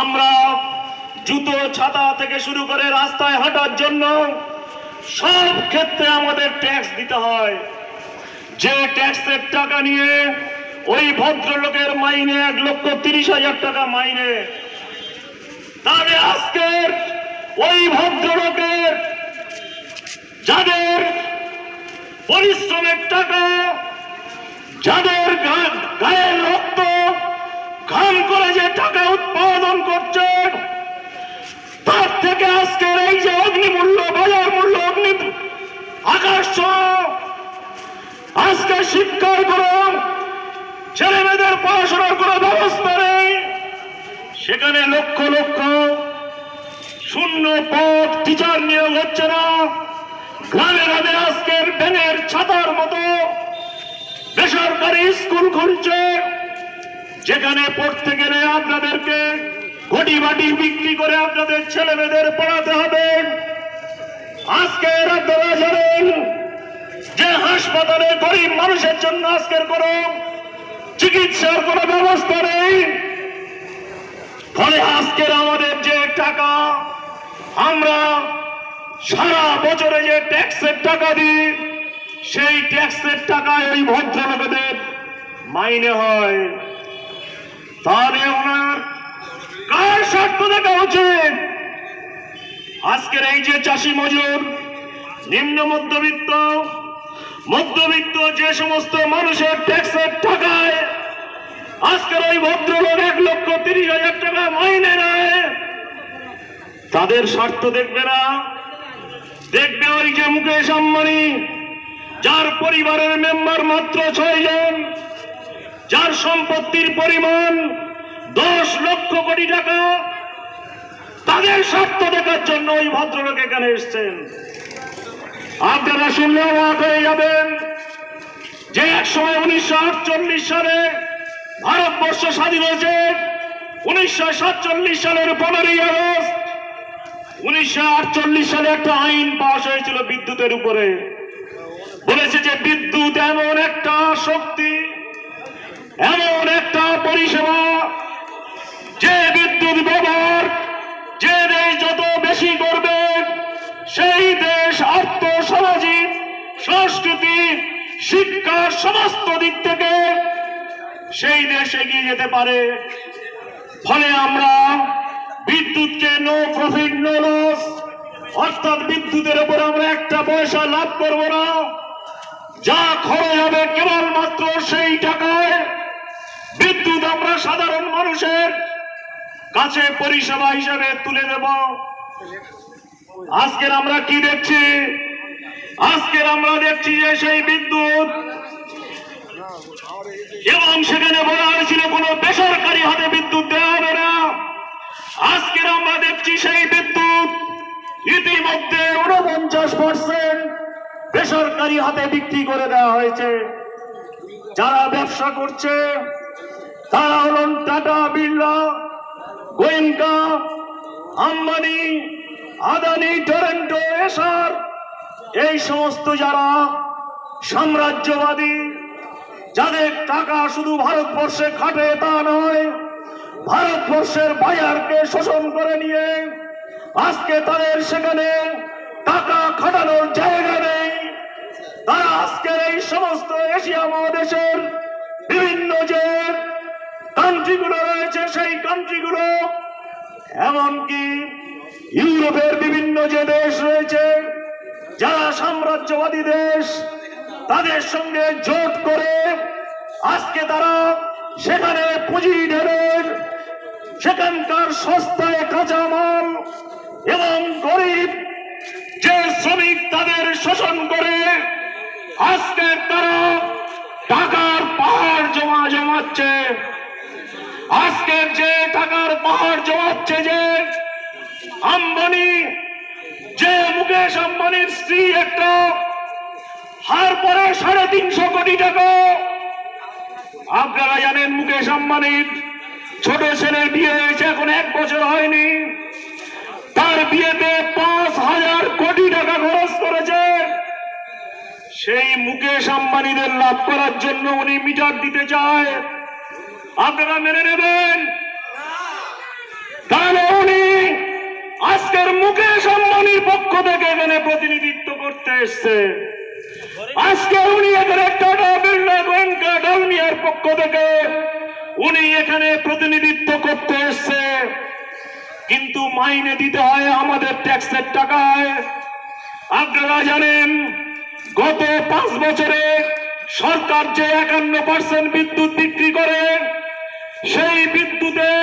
আমরা জুতো, ছাতা থেকে শুরু করে রাস্তায় হাঁটার জন্য সব ক্ষেত্রে আমাদের ট্যাক্স দিতে হয়। যে ট্যাক্সের টাকা নিয়ে ওই ভদ্রলোকের মাইনে এক লক্ষ তিরিশ হাজার টাকা মাইনে। তাহলে আজকের ওই ভদ্রলোকের, যাদের পরিশ্রমের টাকা, যাদের গায়ের করে যে টাকা উৎপাদন করছে, তার থেকে আজকের এই যে অগ্নিমূল্য, বাজার মূল্য, অগ্নি আকাশ আজকে শিক্ষার কোনো ছেলে মেয়েদের পড়াশোনার কোনো ব্যবস্থা নেই। সেখানে লক্ষ লক্ষ শূন্য পদ টিচার নিয়োগ হচ্ছে না। গ্রামে গ্রামে আজকের ব্যাঙের ছাতার মতো বেসরকারি স্কুল খুলছে। যেখানে পড়তে গেলে আপনাদেরকে ঘটি বাটি বিক্রি করে আপনাদের ছেলে মেয়েদের পড়াতে হবে। আজকে যে হাসপাতালে গরিব মানুষের জন্য আজকের কোন চিকিৎসার কোনো ব্যবস্থা নেই, ফলে আজকের আমাদের যে টাকা, আমরা সারা বছরে যে ট্যাক্সের টাকা দিই, সেই ট্যাক্সের টাকায় ওই ভদ্রলোকেদের মাইনে হয়। তাহলে ওনার কার স্বার্থ দেখা উচিত আজকের এই যে চাষি মজুর, নিম্ন মধ্যবিত্ত মধ্যবিত্ত যে সমস্ত মানুষের ট্যাক্সের টাকায় আজকের ওই ভদ্রলোক এক লক্ষ তিরিশ হাজার টাকা মাইনে তাদের স্বার্থ দেখবে না। দেখবে ওই যে মুকেশ আম্বানি, যার পরিবারের মেম্বার মাত্র ছয় জন যার সম্পত্তির পরিমাণ দশ লক্ষ কোটি টাকা, তাদের স্বার্থ দেখার জন্য ওই ভদ্রলোক এখানে এসছেন। আপনারা শুনলে অবাক হয়ে যাবেন যে এক সময় উনিশশো আটচল্লিশ সালে ভারতবর্ষ স্বাধীন হয়েছে। উনিশশো সাতচল্লিশ সালের পনেরোই আগস্ট উনিশশো আটচল্লিশ সালে একটা আইন পাশ হয়েছিল বিদ্যুতের উপরে। বলেছে যে বিদ্যুৎ সংস্কৃতি শিক্ষার সমস্ত দিক থেকে সেই দেশ এগিয়ে যেতে পারে। ফলে আমরা বিদ্যুৎকে নো প্রফিট নো লস অর্থাৎ বিদ্যুতের উপর আমরা একটা পয়সা লাভ করব না। যা খরচ হবে কেবলমাত্র সেই টাকায় বিদ্যুৎ আমরা সাধারণ মানুষের কাছে পরিষেবা হিসেবে তুলে দেব। আজকের আমরা কি দেখছি? আজকের আমরা দেখছি যে সেই বিদ্যুৎ। এবং সেখানে বলা হয়েছিল, কোনো বেসরকারি হাতে বিদ্যুৎ দেওয়া হবে না। আজকের আমরা দেখছি সেই বিদ্যুৎ, ইতিমধ্যে উনপঞ্চাশ পার্সেন্ট বেসরকারি হাতে বিক্রি করে দেওয়া হয়েছে। যারা ব্যবসা করছে, তারা হলেন টাটা, বিড়লা গোয়েঙ্কা আম্বানি, আদানি, টরেন্টো এসার এই সমস্ত যারা সাম্রাজ্যবাদী, যাদের টাকা শুধু ভারতবর্ষে খাটে তা নয়, ভারতবর্ষের বাজারকে শোষণ করে নিয়ে আজকে তাদের সেখানে টাকা খাটানোর জায়গা নেই। তারা আজকের এই সমস্ত এশিয়া মহাদেশের বিভিন্ন যে কান্ট্রিগুলো রয়েছে, সেই কান্ট্রিগুলো এমনকি ইউরোপের বিভিন্ন যে দেশ রয়েছে যারা সাম্রাজ্যবাদী দেশ, তাদের সঙ্গে জোট করে আজকে তারা সেখানে পুঁজি ঢেলে সেখানকার সস্তায় কাঁচামাল এবং গরিব যে শ্রমিক তাদের শোষণ করে, আজকে তারা টাকার পাহাড় জমা জমাচ্ছে। আজকের যে টাকার পাহাড় জমাচ্ছে যে, আম্বানি যে মুকেশ আম্বানির স্ত্রী একটা, হার পরে সাড়ে তিনশো কোটি টাকা। আপনারা জানেন মুকেশ আম্বানির ছোট ছেলের বিয়ে হয়েছে, এখন এক বছর হয়নি। তার বিয়েতে পাঁচ হাজার কোটি টাকা খরচ করেছে। সেই মুকেশ আম্বানিদের লাভ করার জন্য উনি মিটার দিতে চায়। আপনারা মেনে নেবেন? এসছে। আজকে উনি এখানে টাটা বিড়লা গোয়েঙ্কা ডাউনিয়ার পক্ষ থেকে উনি এখানে প্রতিনিধিত্ব করতে এসছে। কিন্তু মাইনে দিতে হয় আমাদের ট্যাক্সের টাকায়। আপনারা জানেন, গত পাঁচ বছরে সরকার যে একান্ন পার্সেন্ট বিদ্যুৎ বিক্রি করে, সেই বিদ্যুতের